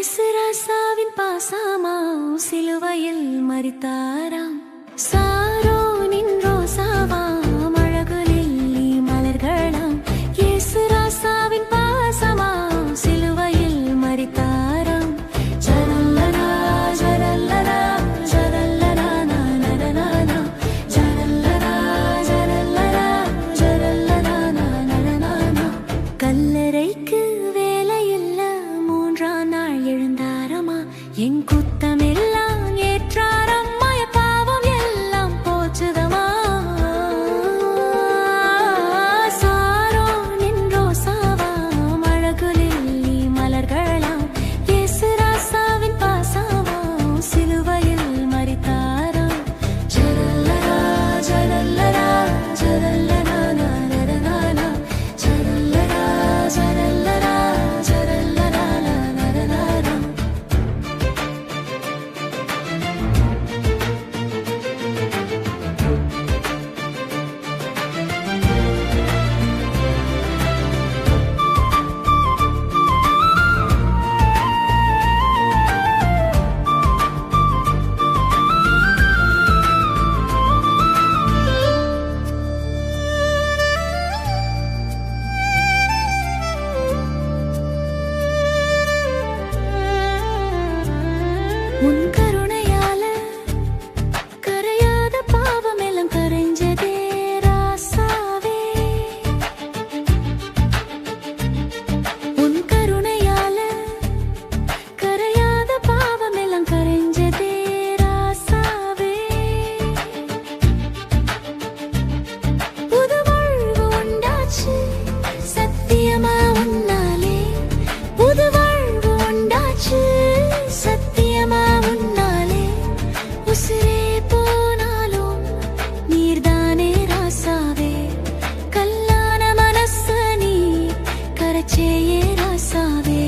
ஏசுராசாவின் பாசாமா சிலுவையில் மறித்தாராம். 仍孤单 സത്യമാ ഉന്നാലേ ഉസിരേ പോനാലും നീർദാനേ രാസാവേ കല്ലാന മനസ്സ നീ കരച്ചേയേ രാസാവേ